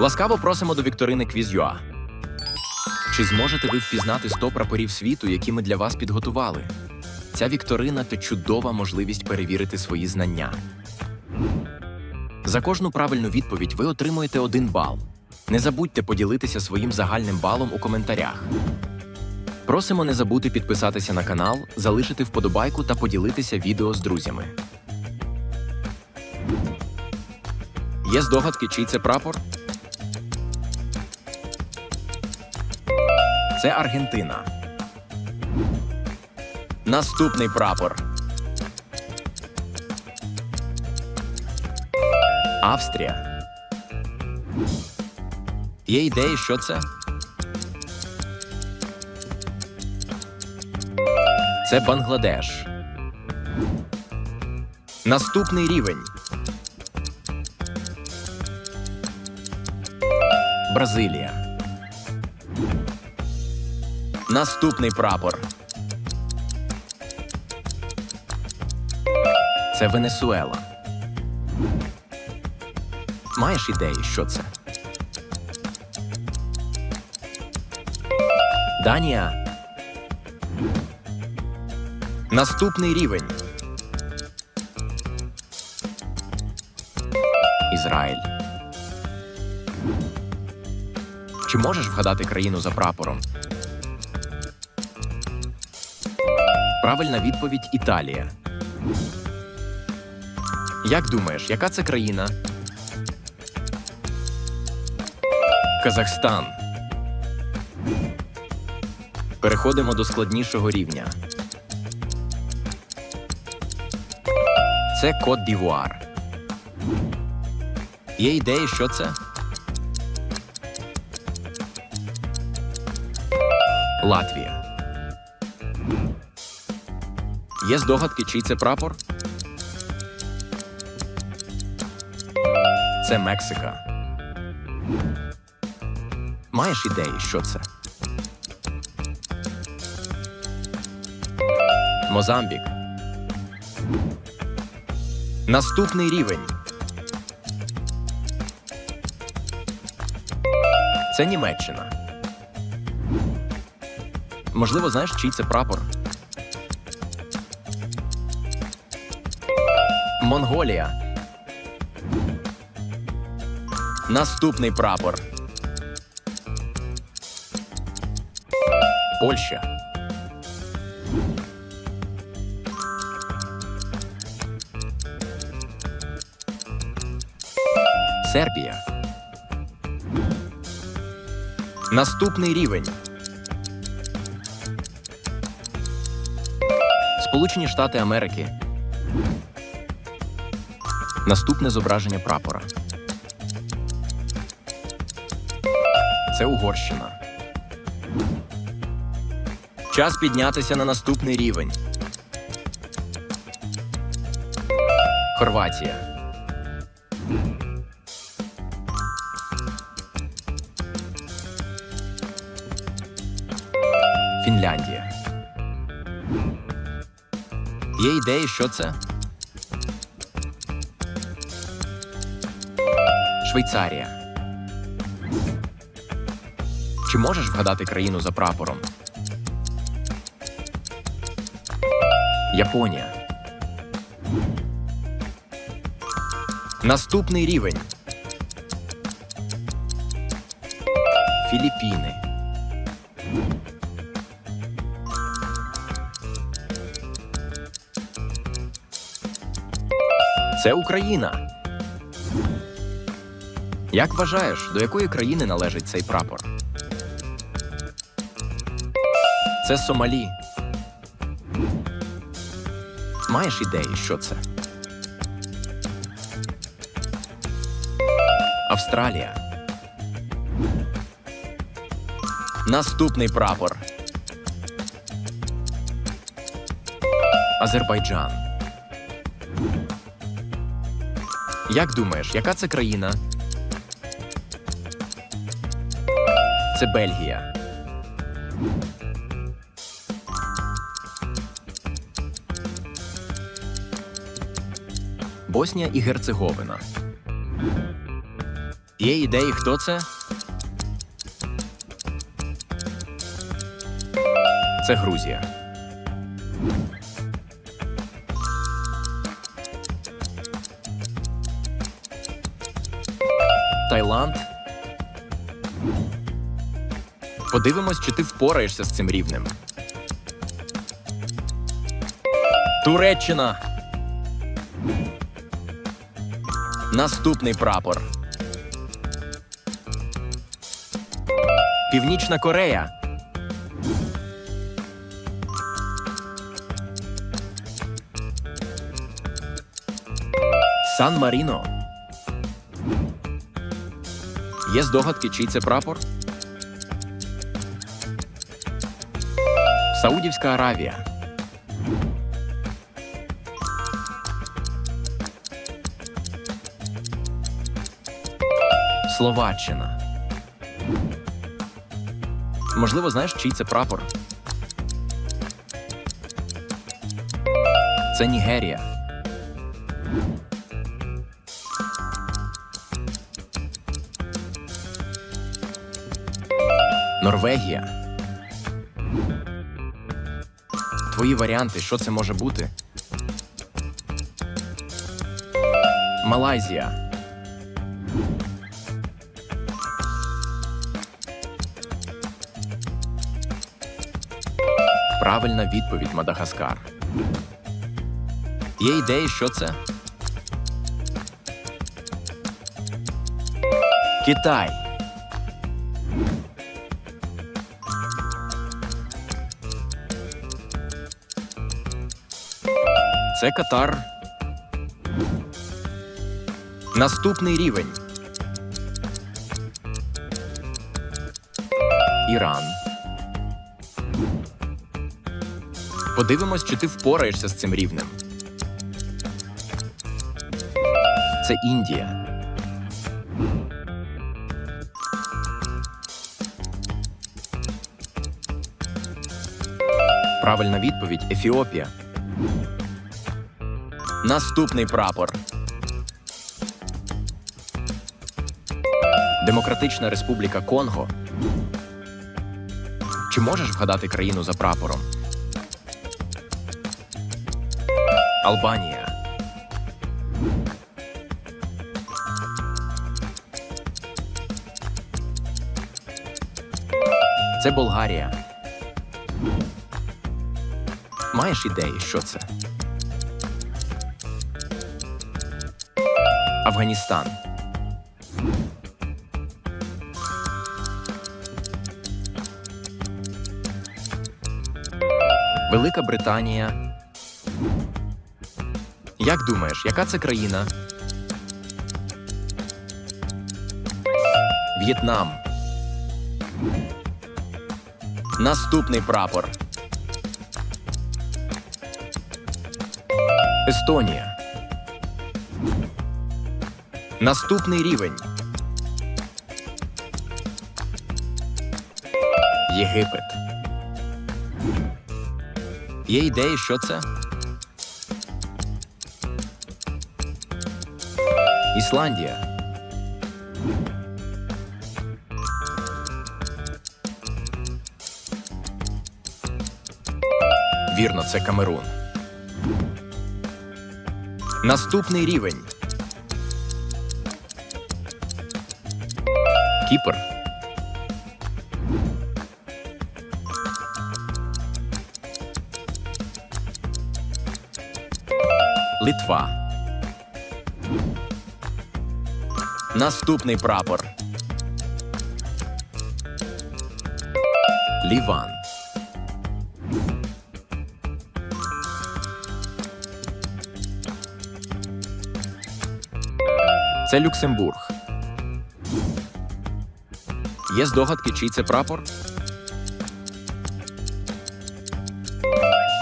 Ласкаво просимо до вікторини Quiz.ua. Чи зможете ви впізнати 100 прапорів світу, які ми для вас підготували? Ця вікторина це чудова можливість перевірити свої знання. За кожну правильну відповідь ви отримуєте один бал. Не забудьте поділитися своїм загальним балом у коментарях. Просимо не забути підписатися на канал, залишити вподобайку та поділитися відео з друзями. Є здогадки, чий це прапор? Це Аргентина. Наступний прапор. Австрія. Є ідеї, що це? Це Бангладеш. Наступний рівень. Бразилія. Наступний прапор. Це Венесуела. Маєш ідеї, що це? Данія. Наступний рівень. Ізраїль. Чи можеш вгадати країну за прапором? Правильна відповідь Італія. Як думаєш, яка це країна? Казахстан. Переходимо до складнішого рівня. Це Кот Дівуар. Є ідеї, що це? Латвія. Є здогадки, чий це прапор? Це Мексика. Маєш ідеї, що це? Мозамбік. Наступний рівень. Це Німеччина. Можливо, знаєш, чий це прапор? Монголія. Наступний прапор. Польща. Сербія. Наступний рівень. Сполучені Штати Америки. Наступне зображення прапора. Це Угорщина. Час піднятися на наступний рівень. Хорватія. Фінляндія. Є ідеї, що це? Швейцарія. Чи можеш вгадати країну за прапором? Японія. Наступний рівень. Філіппіни. Це Україна. Як вважаєш, до якої країни належить цей прапор? Це Сомалі. Маєш ідеї, що це? Австралія. Наступний прапор. Азербайджан. Як думаєш, яка це країна? Це Бельгія. Боснія і Герцеговина. Є ідеї, хто це? Це Грузія. Таїланд. Подивимось, чи ти впораєшся з цим рівнем. Туреччина. Наступний прапор. Північна Корея. Сан Маріно. Є здогадки, чий це прапор? Саудівська Аравія. Словаччина. Можливо, знаєш, чий це прапор? Це Нігерія. Норвегія. Твої варіанти, що це може бути? Малайзія. Правильна відповідь Мадагаскар. Є ідеї, що це? Китай. Це Катар. Наступний рівень. Іран. Подивимось, чи ти впораєшся з цим рівнем. Це Індія. Правильна відповідь Ефіопія. Наступний прапор. Демократична Республіка Конго. Чи можеш вгадати країну за прапором? Албанія. Це Болгарія. Маєш ідеї, що це? Афганістан. Велика Британія. Як думаєш, яка це країна? В'єтнам. Наступний прапор. Естонія. Наступний рівень. Єгипет. Є ідеї, що це? Ісландія. Вірно, це Камерун. Наступний рівень. Кіпр. Литва. Наступний прапор. Ліван. Це Люксембург. Є здогадки, чий це прапор?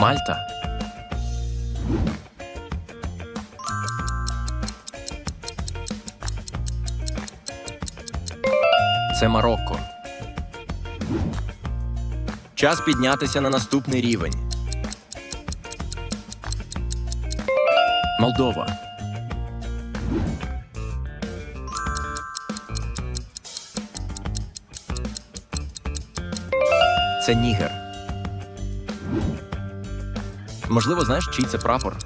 Мальта. Це Марокко. Час піднятися на наступний рівень. Молдова. Це Нігер. Можливо, знаєш, чий це прапор?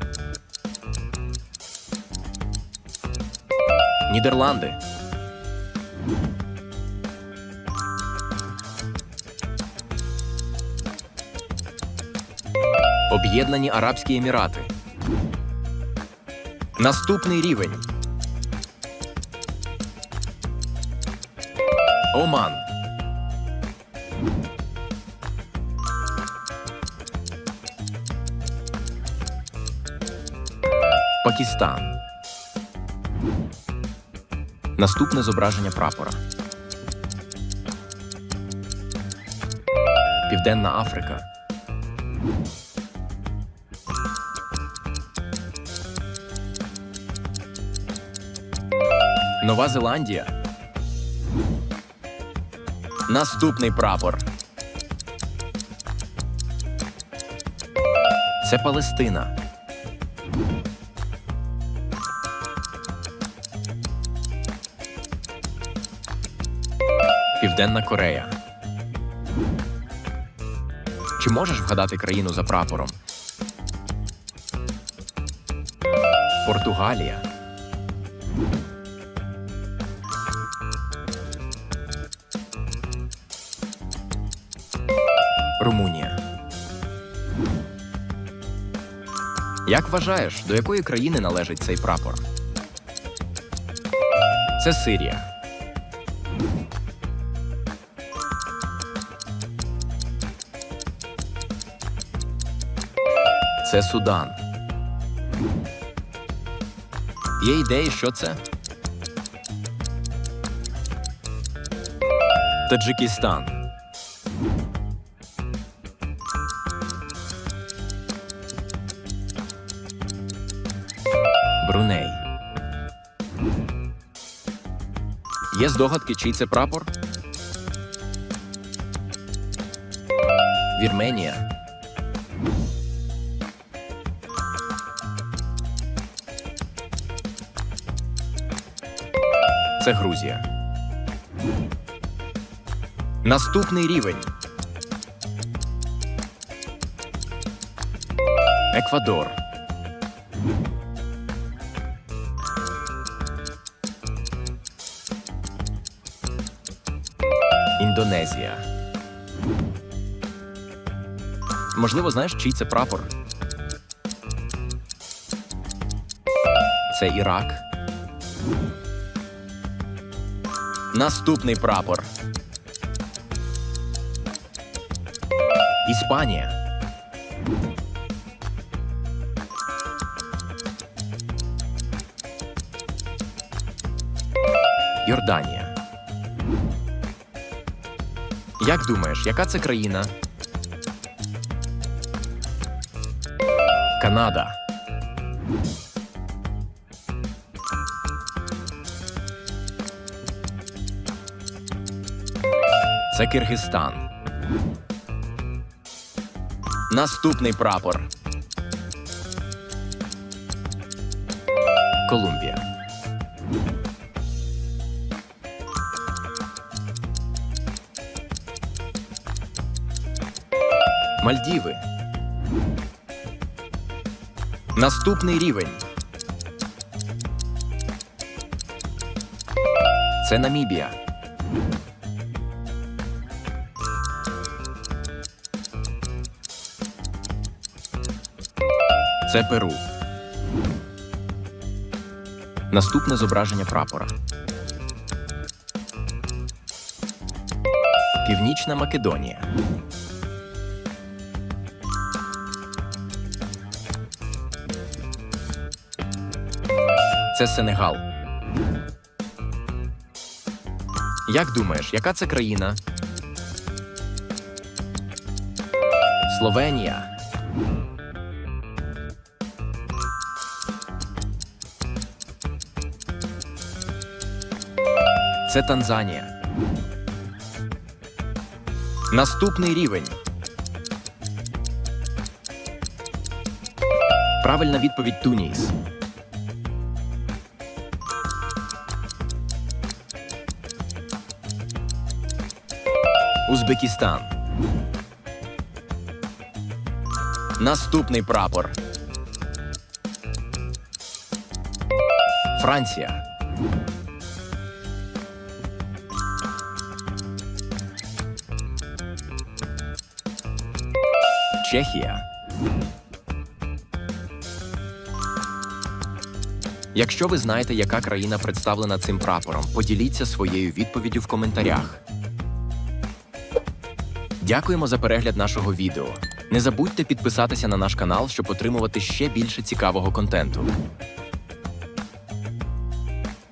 Нідерланди. Об'єднані Арабські Емірати. Наступний рівень. Оман. Пакистан. Наступне зображення прапора. Південна Африка. Нова Зеландія. Наступний прапор. Це Палестина. Південна Корея. Чи можеш вгадати країну за прапором? Португалія. Румунія. Як вважаєш, до якої країни належить цей прапор? Це Сирія. Це Судан. Є ідеї, що це? Таджикистан. Бруней. Є здогадки, чий це прапор? Вірменія. Це Грузія. Наступний рівень. Еквадор. Індонезія. Можливо, знаєш, чий це прапор? Це Ірак. Наступний прапор. Іспанія. Йорданія. Як думаєш, яка це країна? Канада. Це Киргизстан. Наступний прапор. Колумбія. Мальдіви. Наступний рівень. Це Намібія. Це Перу. Наступне зображення прапора. Північна Македонія. Це Сенегал. Як думаєш, яка це країна? Словенія. Це Танзанія. Наступний рівень. Правильна відповідь Туніс. Узбекистан. Наступний прапор. Франція. Чехія. Якщо ви знаєте, яка країна представлена цим прапором, поділіться своєю відповіддю в коментарях. Дякуємо за перегляд нашого відео. Не забудьте підписатися на наш канал, щоб отримувати ще більше цікавого контенту.